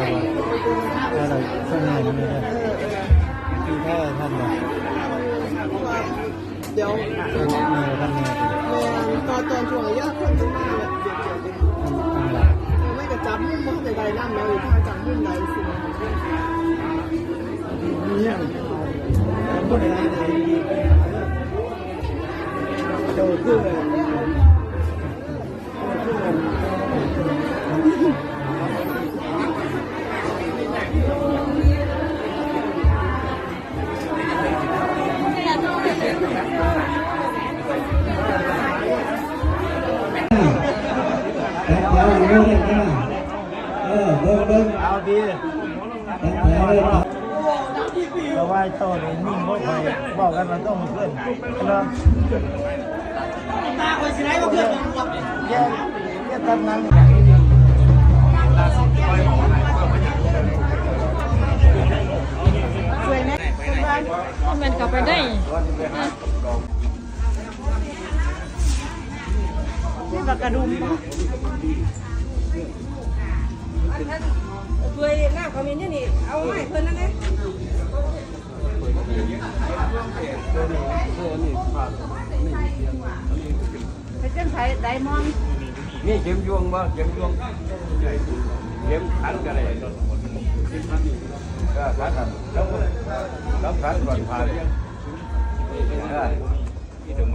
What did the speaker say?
ตัวมันห้าถ้าเราข้างในมันไม่ได้คือถ้าท่านแบบเพรเดี๋ยวตัวนี้มีท่านเนี่ยแม่ตอนตอนช่วงระยะคนจะมาเนี่ยเดี๋ยวเดี๋ยวเดี๋ยวไม่กระจับมุ่งมั่นจะได้น้ำแล้วหรือถ้าจับมุ่งไหนสิเนี่ยพูดอะไรดีโจคือ แต่แถวอยู่เลยนะเออเบิ่งเบิ่งเอาดีแต่แถวเลยนะเราไหว้โตเลยนิ่งพวกไปบอกกันมันต้องมีเพื่อนเราตาคนสิไหนมาเพื่อนแย่แย่ตันนั้น มันกลับไปได้นี่ปากกระดุมช่วยน้ำเขามีนี่นี่เอาไม้เพิ่นนั่นไงไปเจ้าไทยไดมอนนี่เข็มยวงบ่เข็มยวงเข็มขันกันเลย ก็ขันครับ